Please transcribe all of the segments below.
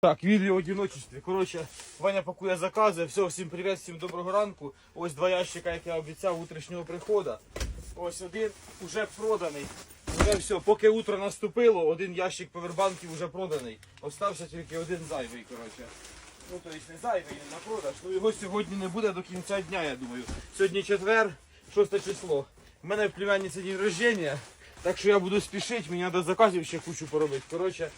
Так, відео одиночестві. Коротше, Ваня пакує закази. Все, всім привіт, всім доброго ранку. Ось два ящика, як я обіцяв, утрішнього приходу. Ось один уже проданий. Вже все, поки утро наступило, один ящик повербанків вже проданий. Остався тільки один зайвий, коротше. Ну, то есть не зайвий він на продаж. Ну його сьогодні не буде до кінця дня, я думаю. Сьогодні четвер, 6 число. У мене в племянниці день рождения, так що я буду спішити, мені треба заказів ще кучу поробити. Коротше,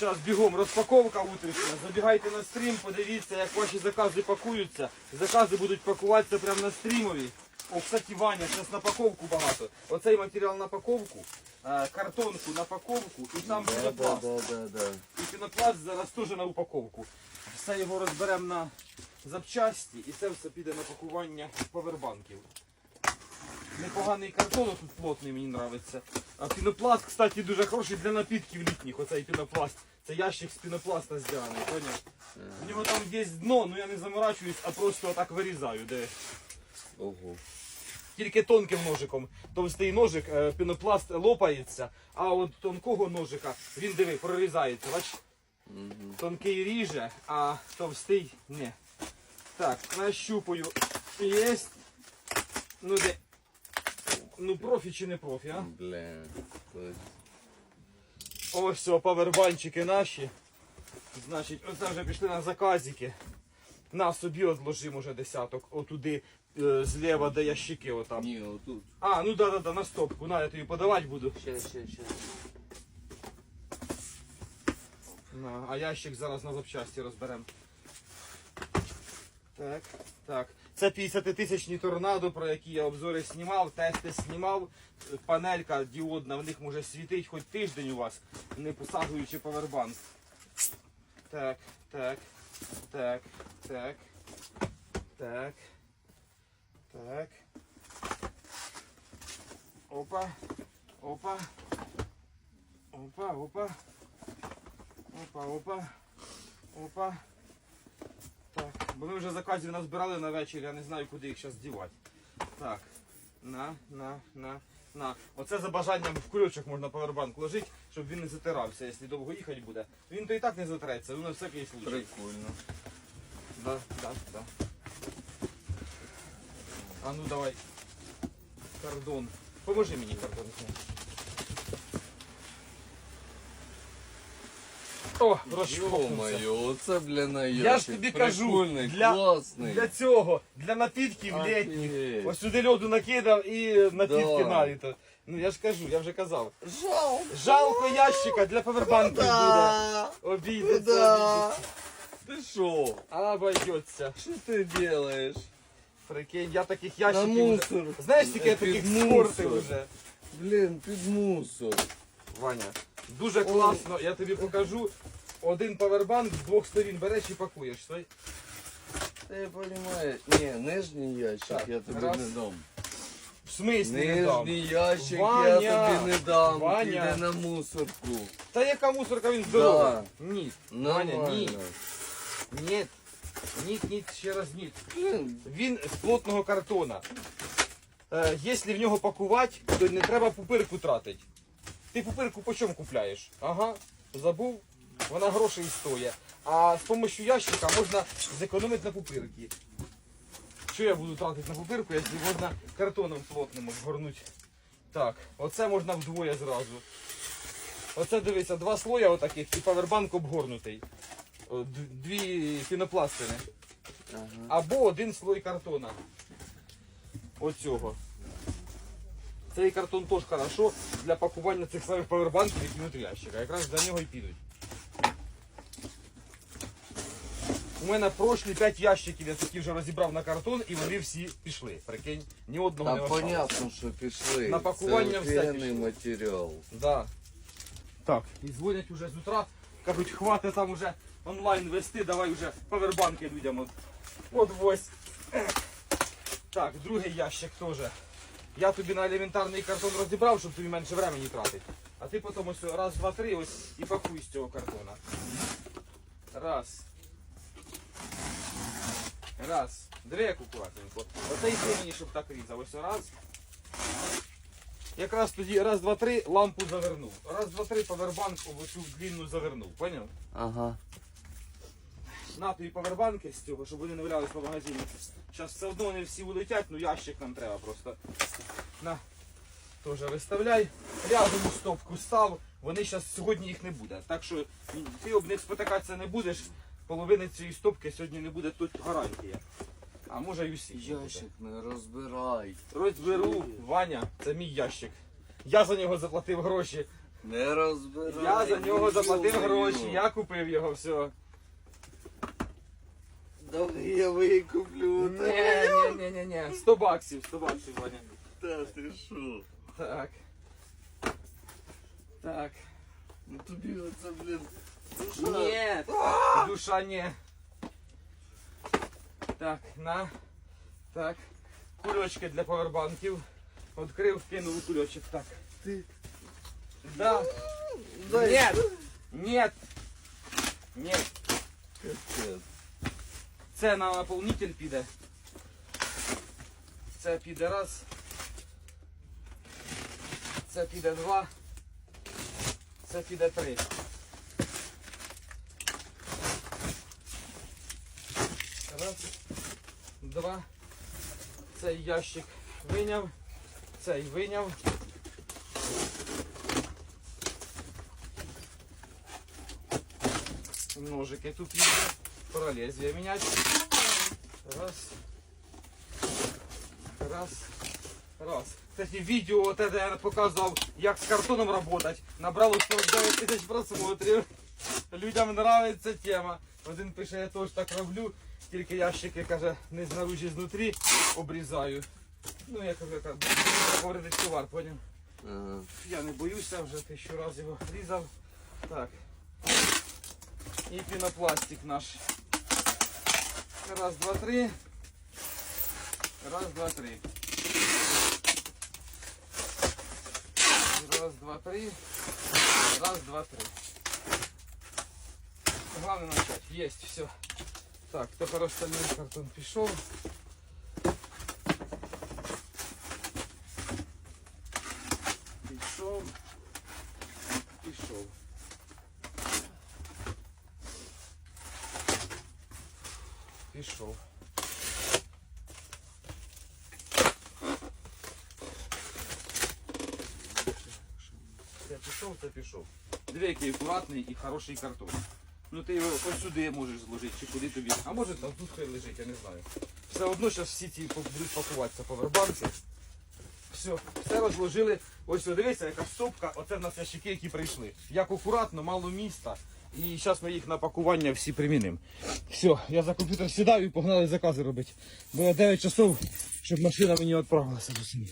Зараз бігом розпаковка утрішня. Забігайте на стрім, подивіться, як ваші закази пакуються. Закази будуть пакуватися прямо на стрімові. О, кстати, Ваня, зараз на паковку багато. Оцей матеріал на паковку, е, картонку на паковку і там пінопласт. да, да, да. І пінопласт зараз теж на упаковку. Все його розберемо на запчасті і це все піде на пакування повербанків. Непоганий картон тут плотний, мені подобається. А пінопласт, кстати, дуже хороший для напітків літніх. Оцей пінопласт. Це ящик з пінопласта здяний, поняв? У нього там є дно, ну я не заморачуюсь, а просто отак вирізаю. Де. Ого. Тільки тонким ножиком. Товстий ножик, е, пінопласт лопається, а от тонкого ножика він диви, прорізається. Бач? Мгм. Тонкий ріже, а товстий ні. Так, нащупаю. Єсть. Ну де. Ну профі чи не профі, а? Бля. Ось все, павербанчики наші. Значить, оце вже пішли на заказики. На собі одложимо вже десяток. Отуди е, зліва, де ящики отам. Ні, отут. А, ну да, да, да, на стопку. На, я тобі подавати буду. Ще, ще, ще. На, а ящик зараз на запчасті розберемо. Так, так. Це 50-тисячні торнадо, про які я обзори знімав, тести знімав. Панелька діодна, в них може світить хоч тиждень у вас, не посаджуючи повербанк. Так, так, так, так, так, так. Опа, опа, опа, опа. Опа, опа. Опа. Бо ми вже заказів назбирали на вечір, я не знаю, куди їх зараз дівати. Так. На, на, на, на. Оце за бажанням в кульочок можна повербанк ложити, щоб він не затирався, якщо довго їхати буде. Він то і так не затреться, ну на всякий случай. Прикольно. Да, да, да. А ну давай. Кордон. Поможи мені кордон зняти. О, розшовкнувся. Ё-моё, оце, бля, на Я ж тобі кажу, Прикольний, для, класний. для цього, для напітків Офігеть. літніх. Ось сюди льоду накидав і напітки Да. наліто. Ну я ж кажу, я вже казав. Жалко. Жалко ящика для повербанків буде. Да. Обійдеться, Да. обійдеться. Ти що? Обойдеться. Що ти делаєш? Прикинь, я таких На ящиків. вже- мусор. Знаєш, скільки я Під таких мусор. спортив вже. Блін, під мусор. Ваня, дуже класно, я тобі покажу. Один павербанк з двох сторін береш і пакуєш. Стой. Та я розумію. Ні, нижній ящик Так, я тобі раз. не дам. В смислі не дам? Нижній ящик Ваня! я тобі не дам. Ваня! Піде на мусорку. Та яка мусорка він здоровий? Да. Ні. Ваня, ні. Нормально. Ні. Ні, ні, ще раз ні. Блін, Він з плотного картона. Е, якщо в нього пакувати, то не треба пупирку тратити. Ти пупирку по чому купляєш? Ага, забув, вона грошей стоїть. А з допомогою ящика можна зекономити на пупирки. Що я буду тратити на пупирку, якщо можна картоном плотним обгорнути? Так, оце можна вдвоє зразу. Оце дивися, два слоя отаких і павербанк обгорнутий. Дві пінопластини. Ага. Або один слой картона. Оцього. Цей картон теж хорошо для пакування цих самих павербанків, які внутрі ящика. Якраз для нього і підуть. У мене прошлі 5 ящиків, я такі вже розібрав на картон і вони всі пішли. Прикинь, ні одного Та не осталось. понятно, що пішли. На пакування Це все пішло. матеріал. Да. Так, і дзвонять уже з утра, кажуть, хватить там уже онлайн вести, давай вже павербанки людям от, подвозь. Так, другий ящик теж. Я тобі на елементарний картон розібрав, щоб тобі менше времени тратити. А ти потім ось раз, два, три ось і пакуй з цього картона. Раз. Раз. Диви, як акуратненько. Оце йди мені, щоб так різав. Ось раз. якраз тоді раз, два, три, лампу завернув. Раз, два, три, повербанк в цю длинну завернув. Поняв? Ага. На тобі повербанки з цього, щоб вони не валялись по магазині. Зараз все одно вони всі улетять, ну ящик нам треба просто. На. Теж виставляй. Рядом у стопку став. Вони зараз сьогодні їх не буде. Так що ти об них спотикатися не будеш. Половини цієї стопки сьогодні не буде тут гарантія. А може й усі. Ящик не розбирай. Розберу, Ваня, це мій ящик. Я за нього заплатив гроші. Не розбирай. Я за нього заплатив гроші, я купив його все. Давай я викуплю. Ні, ні, ні, ні, ні. 100 баксів, 100 баксів, Ваня. Та ти що? Так. Так. Ну тобі оце, блін. душа. Ні. Душа ні. Так, на. Так. Кульочки для повербанків. Відкрив, кинув у кульочок. Так. Ти. Да. Дай. Нет. Нет. Нет. Капець. Це на наповнитель піде. Це піде раз. Це піде два. Це піде три. Раз. Два. Цей ящик виняв. Цей виняв. Ножики тут є. Пора лезвие менять. Раз. Раз. Раз. Кстати, видео вот это я показывал, як з картоном работать. Набрало 49 тисяч просмотрів. Людям нравиться тема. Один пише, я теж так роблю, тільки ящики, каже, не знаружі знутрі обрізаю. Ну, я кажу, як говорити товар, поняв? Ага. Я не боюся, вже тисячу разів його різав. Так. І пінопластик наш. Раз, два, три. Раз, два, три. три. Раз, два, три. Главное начать. Есть, все. Так, тепер остальний картон пішов. Пішов. Пішов. Пішов. Пішов, це пішов. Диви, який акуратний і хороший картон. Ну ти його ось сюди можеш зложити, чи куди тобі. А може там тут хай лежить, я не знаю. Все одно зараз всі ці будуть пакуватися повербанці. Все, все розложили. Ось дивіться, яка стопка. Оце в нас ящики, які прийшли. Як акуратно, мало міста. І зараз ми їх на пакування всі примінимо. Все, я за комп'ютер сідаю і погнали закази робити. Було 9 часов, щоб машина мені відправилася до сім'ї.